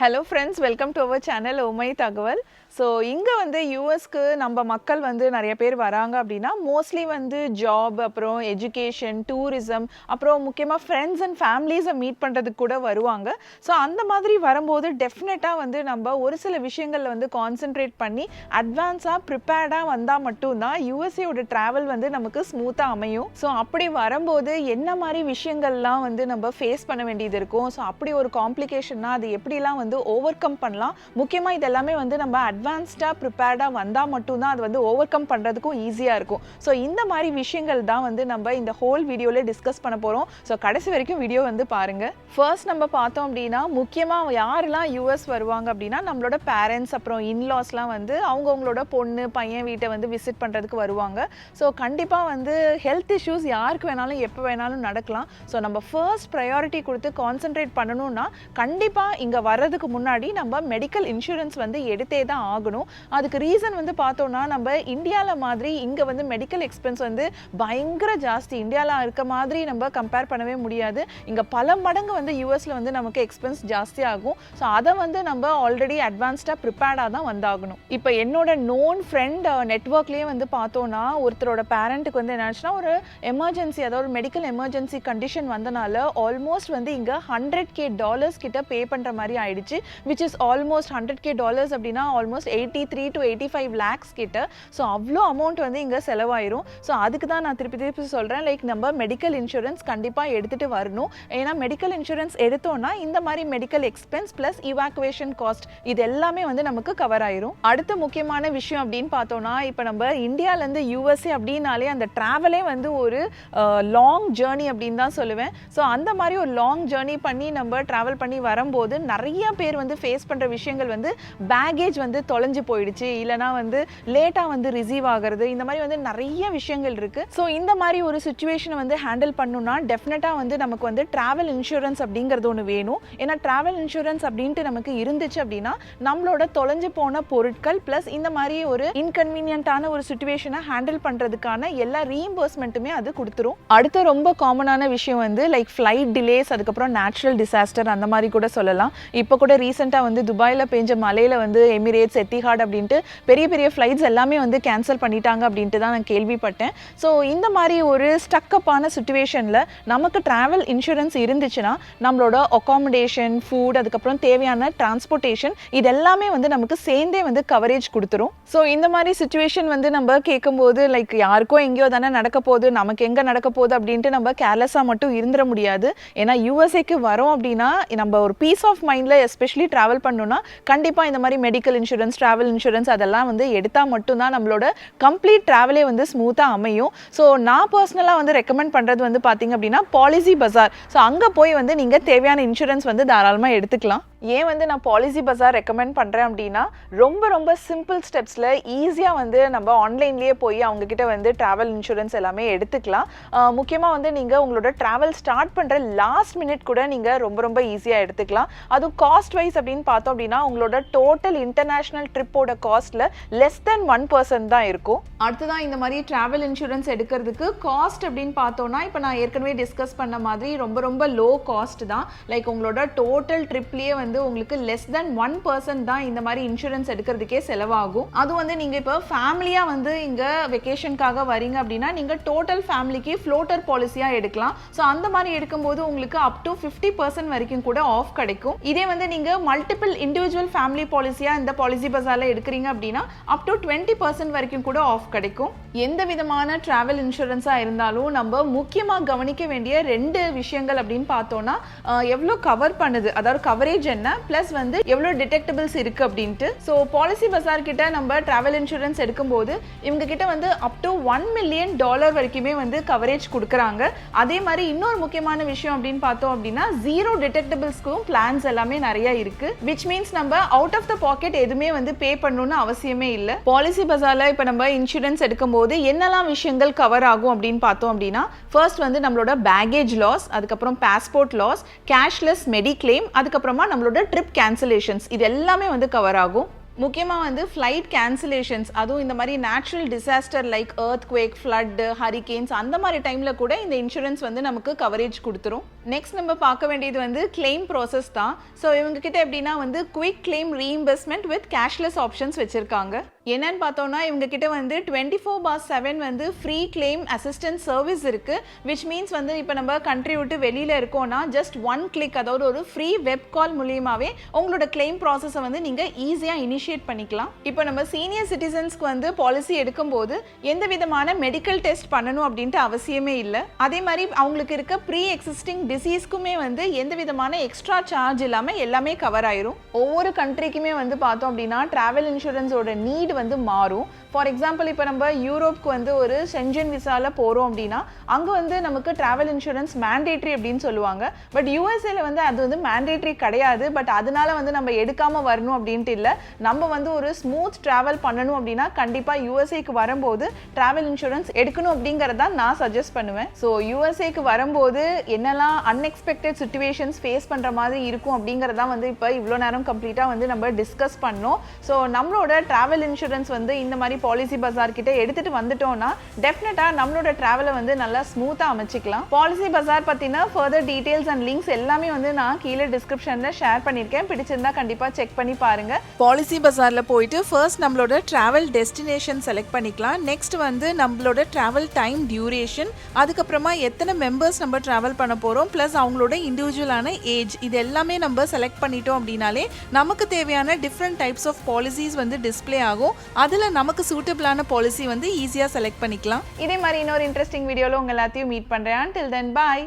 Hello friends, welcome to our channel oh Omai Tagwal. So இங்கே வந்து யூஎஸ்க்கு நம்ம மக்கள் வந்து நிறைய பேர் வராங்க அப்படின்னா மோஸ்ட்லி வந்து ஜாப் அப்புறம் எஜுகேஷன் டூரிசம் அப்புறம் முக்கியமாக ஃப்ரெண்ட்ஸ் அண்ட் ஃபேமிலிஸை மீட் பண்ணுறதுக்கு கூட வருவாங்க. ஸோ அந்த மாதிரி வரும்போது டெஃபினட்டாக வந்து நம்ம ஒரு சில விஷயங்களில் வந்து கான்சென்ட்ரேட் பண்ணி அட்வான்ஸாக ப்ரிப்பேர்டாக வந்தால் மட்டும்தான் யூஎஸ்ஏயோட ட்ராவல் வந்து நமக்கு ஸ்மூத்தாக அமையும். ஸோ அப்படி வரும்போது என்ன மாதிரி விஷயங்கள்லாம் வந்து நம்ம ஃபேஸ் பண்ண வேண்டியது இருக்கும்? ஸோ அப்படி ஒரு காம்ப்ளிகேஷன்னா அது எப்படிலாம் வந்து ஓவர் கம் பண்ணலாம்? முக்கியமாக இதெல்லாமே வந்து நம்ம அட்வான்ஸ்டாக ப்ரிப்பேர்டாக வந்தால் மட்டும்தான் அது வந்து ஓவர் கம் பண்ணுறதுக்கும் ஈஸியாக இருக்கும். ஸோ இந்த மாதிரி விஷயங்கள் தான் வந்து நம்ம இந்த ஹோல் வீடியோவில் டிஸ்கஸ் பண்ண போகிறோம் ஸோ கடைசி வரைக்கும் வீடியோ வந்து பாருங்கள் ஃபர்ஸ்ட் நம்ம பார்த்தோம் அப்படின்னா முக்கியமாக யாரெல்லாம் யூஎஸ் வருவாங்க அப்படின்னா நம்மளோட பேரண்ட்ஸ் அப்புறம் இன்லாஸ்லாம் வந்து அவங்கவுங்களோட பொண்ணு பையன் வீட்டை வந்து விசிட் பண்ணுறதுக்கு வருவாங்க. ஸோ கண்டிப்பாக வந்து ஹெல்த் இஷ்யூஸ் யாருக்கு வேணாலும் எப்போ வேணாலும் நடக்கலாம். ஸோ நம்ம ஃபர்ஸ்ட் ப்ரையாரிட்டி கொடுத்து கான்சென்ட்ரேட் பண்ணணும்னா கண்டிப்பாக இங்கே வர்றதுக்கு முன்னாடி நம்ம மெடிக்கல் இன்சூரன்ஸ் வந்து எடுத்தே தான் ஆகணும். அதுக்கு ரீசன் வந்து பார்த்தோம்னா நம்ம இந்தியாவில் மாதிரி இங்கே வந்து மெடிக்கல் எக்ஸ்பென்ஸ் வந்து பயங்கர ஜாஸ்தி. இந்தியாவில் இருக்க மாதிரி நம்ம கம்பேர் பண்ணவே முடியாது. இங்கே பல மடங்கு வந்து யூஎஸில் வந்து நமக்கு எக்ஸ்பென்ஸ் ஜாஸ்தி ஆகும். ஸோ அதை வந்து நம்ம ஆல்ரெடி அட்வான்ஸ்டாக ப்ரிப்பேர்டாக தான் வந்தாகணும். இப்போ என்னோட நோன் ஃப்ரெண்ட் நெட்ஒர்க்லேயே வந்து பார்த்தோன்னா ஒருத்தரோட பேரண்ட்டுக்கு வந்து என்னாச்சுன்னா ஒரு எமர்ஜென்சி அதாவது ஒரு மெடிக்கல் எமர்ஜென்சி கண்டிஷன் வந்தனால ஆல்மோஸ்ட் வந்து இங்கே ஹண்ட்ரட் கே டாலர்ஸ் கிட்ட பே பண்ணுற மாதிரி ஆயிடுச்சு. Which is almost hundred K dollars அப்படின்னா almost eighty three to eighty five lakhs கிட்ட. ஸோ அவ்வளோ அமௌண்ட் வந்து இங்கே செலவாயிரும். ஸோ அதுக்கு தான் நான் திருப்பி திருப்பி சொல்கிறேன் லைக் நம்ம மெடிக்கல் இன்சூரன்ஸ் கண்டிப்பாக எடுத்துகிட்டு வரணும். ஏன்னா மெடிக்கல் இன்சூரன்ஸ் எடுத்தோம்னா இந்த மாதிரி medical expense plus evacuation cost இது எல்லாமே வந்து நமக்கு கவர் ஆயிரும். அடுத்த முக்கியமான விஷயம் அப்படின்னு பார்த்தோம்னா இப்போ நம்ம இந்தியாவிலேருந்து யூஎஸ்ஏ அப்படின்னாலே அந்த ட்ராவலே வந்து ஒரு லாங் ஜேர்னி அப்படின்னு தான் சொல்லுவேன். ஸோ அந்த மாதிரி ஒரு லாங் ஜேர்னி பண்ணி நம்ம ட்ராவல் பண்ணி வரும்போது நிறைய பேர் வந்து ஃபேஸ் பண்ணுற விஷயங்கள் வந்து பேகேஜ் வந்து தொலைஞ்சு போயிடுச்சு இல்லைனா வந்து லேட்டாக வந்து ரிசீவ் ஆகிறது இந்த மாதிரி வந்து நிறைய விஷயங்கள் இருக்குது ஸோ இந்த மாதிரி ஒரு சுச்சுவேஷனை வந்து ஹேண்டில் பண்ணணும்னா டெஃபினட்டாக வந்து நமக்கு வந்து ட்ராவல் இன்சூரன்ஸ் அப்படிங்கிறது ஒன்று வேணும். ஏன்னா ட்ராவல் இன்சூரன்ஸ் அப்படின்ட்டு நமக்கு இருந்துச்சு அப்படின்னா நம்மளோட தொலைஞ்சு போன பொருட்கள் ப்ளஸ் இந்த மாதிரி ஒரு இன்கன்வீனியன்ட்டான ஒரு சுச்சுவேஷனை ஹேண்டில் பண்ணுறதுக்கான எல்லா ரீஇம்பர்ஸ்மெண்ட்டுமே அது கொடுத்துரும். அடுத்த ரொம்ப காமனான விஷயம் வந்து லைக் ஃப்ளைட் டிலேஸ் அதுக்கப்புறம் நேச்சுரல் டிசாஸ்டர் அந்த மாதிரி கூட சொல்லலாம். இப்போ கூட ரீசெண்டாக வந்து துபாயில் பெஞ்ச மலையில் வந்து எமிரேட்ஸ் எத்திஹாட் அப்படின்ட்டு பெரிய பெரிய ஃப்ளைட்ஸ் எல்லாமே வந்து கேன்சல் பண்ணிட்டாங்க அப்படின்ட்டு தான் நான் கேள்விப்பட்டேன். ஸோ இந்த மாதிரி ஒரு ஸ்டக்கப்பான சுச்சுவேஷனில் நமக்கு ட்ராவல் இன்சூரன்ஸ் இருந்துச்சுன்னா நம்மளோட அக்காமடேஷன் ஃபுட் அதுக்கப்புறம் தேவையான டிரான்ஸ்போர்ட்டேஷன் இது எல்லாமே வந்து நமக்கு சேர்ந்தே வந்து கவரேஜ் கொடுத்துரும். ஸோ இந்த மாதிரி சுச்சுவேஷன் வந்து நம்ம கேட்கும்போது லைக் யாருக்கோ எங்கேயோ தானே நடக்க போகுது நமக்கு எங்கே நடக்க போகுது அப்படின்ட்டு நம்ம கேர்லெஸ்ஸாக மட்டும் இருந்துட முடியாது. ஏன்னா யூஎஸ்ஏக்கு வரோம் அப்படின்னா நம்ம ஒரு பீஸ் ஆஃப் மைண்டில் எஸ்பெஷலி ட்ராவல் பண்ணணும்னா கண்டிப்பாக இந்த மாதிரி மெடிக்கல் இன்சூரன்ஸ் ட்ராவல் இன்சூரன்ஸ் அதெல்லாம் வந்து எடுத்தால் மட்டும்தான் நம்மளோட கம்ப்ளீட் ட்ராவலே வந்து ஸ்மூத்தாக அமையும். ஸோ நான் பர்சனலாக வந்து ரெக்கமெண்ட் பண்ணுறது வந்து பார்த்தீங்க அப்படின்னா பாலிசி பஜார் ஸோ அங்கே போய் வந்து நீங்கள் தேவையான இன்சூரன்ஸ் வந்து தாராளமாக எடுத்துக்கலாம். ஏன் வந்து நான் பாலிசி பஜார் ரெக்கமெண்ட் பண்ணுறேன் அப்படின்னா ரொம்ப ரொம்ப சிம்பிள் ஸ்டெப்ஸில் ஈஸியாக வந்து நம்ம ஆன்லைன்லேயே போய் அவங்கக்கிட்ட வந்து ட்ராவல் இன்சூரன்ஸ் எல்லாமே எடுத்துக்கலாம். முக்கியமாக வந்து நீங்கள் உங்களோட ட்ராவல் ஸ்டார்ட் பண்ணுற லாஸ்ட் மினிட் கூட நீங்கள் ரொம்ப ரொம்ப ஈஸியாக எடுத்துக்கலாம். அதுவும் காஸ்ட் வைஸ் அப்படின்னு பார்த்தோம் அப்படின்னா உங்களோட டோட்டல் இன்டர்நேஷ்னல் ட்ரிப்போட காஸ்ட்டில் லெஸ் தென் ஒன் பர்சன்ட் தான் இருக்கும். அடுத்ததான் இந்த மாதிரி ட்ராவல் இன்சூரன்ஸ் எடுக்கிறதுக்கு காஸ்ட் அப்படின்னு பார்த்தோன்னா இப்போ நான் ஏற்கனவே டிஸ்கஸ் பண்ண மாதிரி ரொம்ப ரொம்ப லோ காஸ்ட் தான். லைக் உங்களோட டோட்டல் ட்ரிப்லேயே வந்து உங்களுக்கு லெஸ் தென் ஒன் பர்சன்ட் தான் இந்த மாதிரி இன்சூரன்ஸ் எடுக்கிறதுக்கே செலவாகும். அது வந்து நீங்கள் இப்போ ஃபேமிலியாக வந்து இங்கே வெக்கேஷனுக்காக வரீங்க அப்படின்னா நீங்கள் டோட்டல் ஃபேமிலிக்கு ஃப்ளோட்டர் பாலிசியாக எடுக்கலாம். ஸோ அந்த மாதிரி எடுக்கும்போது உங்களுக்கு அப் டு ஃபிஃப்டி பர்சன்ட் வரைக்கும் கூட ஆஃப் கிடைக்கும். இதே வந்து நீங்கள் மல்டிபிள் இண்டிவிஜுவல் ஃபேமிலி பாலிசியாக இந்த பாலிசி பஸாரில் எடுக்கிறீங்க அப்படின்னா அப் டு டுவெண்ட்டி பர்சன்ட் வரைக்கும் கூட ஆஃப் கிடைக்கும். எந்த விதமான ட்ராவல் இன்சூரன்ஸாக இருந்தாலும் நம்ம முக்கியமாக கவனிக்க வேண்டிய ரெண்டு விஷயங்கள் அப்படின்னு பார்த்தோன்னா எவ்வளோ கவர் பண்ணுது? அதாவது கவரேஜ் என்ன? ப்ளஸ் வந்து எவ்வளோ டிடெக்டபிள்ஸ் இருக்குது அப்படின்ட்டு. ஸோ பாலிசி பசார் கிட்ட நம்ம ட்ராவல் இன்சூரன்ஸ் எடுக்கும்போது இவங்க கிட்ட வந்து up to one million dollar வரைக்குமே வந்து கவரேஜ் கொடுக்குறாங்க. அதே மாதிரி இன்னொரு முக்கியமான விஷயம் அப்படின்னு பார்த்தோம் அப்படின்னா ஜீரோ டிடெக்டபிள்ஸ்க்கும் பிளான்ஸ் எல்லாமே நிறைய இருக்கு. விச் மீன்ஸ் நம்ம அவுட் ஆஃப் த பாக்கெட் எதுவுமே வந்து பே பண்ணணும்னு அவசியமே இல்லை. பாலிசி பசாரில் இப்போ நம்ம இன்சூரன்ஸ் எடுக்கும்போது என்னெல்லாம் விஷயங்கள் கவர் ஆகும் அப்படின்னு பார்த்தோம் அப்படின்னா ஃபர்ஸ்ட் வந்து நம்மளோட பேகேஜ் லாஸ் அதுக்கப்புறம் பாஸ்போர்ட் லாஸ் கேஷ்லெஸ் மெடிக்ளைம் அதுக்கப்புறமா நம்மளோட ட்ரிப் கேன்சலேஷன்ஸ் இது எல்லாமே வந்து கவர் ஆகும். முக்கியமாக வந்து ஃப்ளைட் கேன்சலேஷன்ஸ் அதுவும் இந்த மாதிரி natural disaster like earthquake flood hurricanes அந்த மாதிரி டைமில் கூட இந்த இன்சூரன்ஸ் வந்து நமக்கு கவரேஜ் கொடுத்துரும். நெக்ஸ்ட் நம்ம பார்க்க வேண்டியது வந்து கிளைம் ப்ராசஸ் தான். ஸோ இவங்க கிட்ட எப்படின்னா வந்து quick claim reimbursement with cashless options வச்சுருக்காங்க. என்னன்னு பார்த்தோம்னா இவங்க கிட்ட வந்து டுவெண்ட்டி ஃபோர் பார் செவன் வந்து ஃப்ரீ கிளைம் அசிஸ்டன்ஸ் சர்வீஸ் இருக்குது விச் மீன்ஸ் வந்து இப்போ நம்ம கண்ட்ரி விட்டு வெளியில் இருக்கோம்னா ஜஸ்ட் ஒன் கிளிக் அதாவது ஒரு ஃப்ரீ வெப் கால் மூலியமாகவே உங்களோட கிளைம் ப்ராசஸை வந்து நீங்கள் ஈஸியாக இனிஷியேட் பண்ணிக்கலாம். இப்போ நம்ம சீனியர் சிட்டிசன்ஸ்க்கு வந்து பாலிசி எடுக்கும்போது எந்த விதமான மெடிக்கல் டெஸ்ட் பண்ணணும் அப்படின்ட்டு அவசியமே இல்லை. அதே மாதிரி அவங்களுக்கு இருக்க ப்ரீ எக்ஸிஸ்டிங் டிசீஸ்க்குமே வந்து எந்த விதமான எக்ஸ்ட்ரா சார்ஜ் இல்லாமல் எல்லாமே கவர் ஆயிரும். ஒவ்வொரு கண்ட்ரிக்குமே வந்து பார்த்தோம் அப்படின்னா ட்ராவல் இன்சூரன்ஸோட நீட் வந்து மாறும். ஃபார் எக்ஸாம்பிள் இப்போ நம்ம யூரோப்க்கு வந்து ஒரு சென்ஜன் விசாவில் போகிறோம் அப்படின்னா அங்கே வந்து நமக்கு ட்ராவல் இன்சூரன்ஸ் மேண்டேட்ரி அப்படின்னு சொல்லுவாங்க. பட் யூஎஸ்ஏல வந்து அது வந்து மேண்டேட்ரி கிடையாது. பட் அதனால வந்து நம்ம எடுக்காமல் வரணும் அப்படின்ட்டு இல்லை. நம்ம வந்து ஒரு ஸ்மூத் ட்ராவல் பண்ணணும் அப்படின்னா கண்டிப்பாக யூஎஸ்ஏக்கு வரும்போது ட்ராவல் இன்சூரன்ஸ் எடுக்கணும் அப்படிங்கிறத நான் சஜஸ்ட் பண்ணுவேன். ஸோ யூஎஸ்ஏக்கு வரும்போது என்னெல்லாம் அன்எக்ஸ்பெக்டட் சுச்சுவேஷன்ஸ் ஃபேஸ் பண்ணுற மாதிரி இருக்கும் அப்படிங்கிறதான் வந்து இப்போ இவ்வளோ நேரம் கம்ப்ளீட்டாக வந்து நம்ம டிஸ்கஸ் பண்ணோம். ஸோ நம்மளோட ட்ராவல் இன்சூரன்ஸ் வந்து இந்த மாதிரி பாலிசி பஜார் கிட்ட எடுத்துட்டு வந்துட்டோம்னா டெஃபினட்டா நம்மளோட டிராவலை வந்து நல்லா ஸ்மூத்தாக அமைச்சிக்கலாம். பாலிசி பஜார் பற்றின ஃபர்தர் டீடைல்ஸ் அண்ட் லிங்க்ஸ் எல்லாமே வந்து நான் கீழே டிஸ்கிரிப்ஷன்ல ஷேர் பண்ணியிருக்கேன். பிடிச்சிருந்தா கண்டிப்பாக செக் பண்ணி பாருங்க. பாலிசி பஜார்ல போயிட்டு ஃபர்ஸ்ட் நம்மளோட டிராவல் டெஸ்டினேஷன் செலக்ட் பண்ணிக்கலாம். நெக்ஸ்ட் வந்து நம்மளோட டிராவல் டைம் டியூரேஷன் அதுக்கப்புறமா எத்தனை மெம்பர்ஸ் நம்ம டிராவல் பண்ண போகிறோம் ப்ளஸ் அவங்களோட இண்டிவிஜுவலான ஏஜ் இது எல்லாமே நம்ம செலக்ட் பண்ணிட்டோம் அப்படின்னாலே நமக்கு தேவையான டிஃப்ரெண்ட் டைப்ஸ் ஆஃப் பாலிசிஸ் வந்து டிஸ்ப்ளே ஆகும். அதில் நமக்கு சூட்டபிளான பாலிசி வந்து ஈஸியாக செலக்ட் பண்ணிக்கலாம். இதே மாதிரி இன்னொரு இன்ட்ரெஸ்டிங் வீடியோவில் உங்கள் எல்லாத்தையும் மீட் பண்ணுறேன் டில் தென் பாய்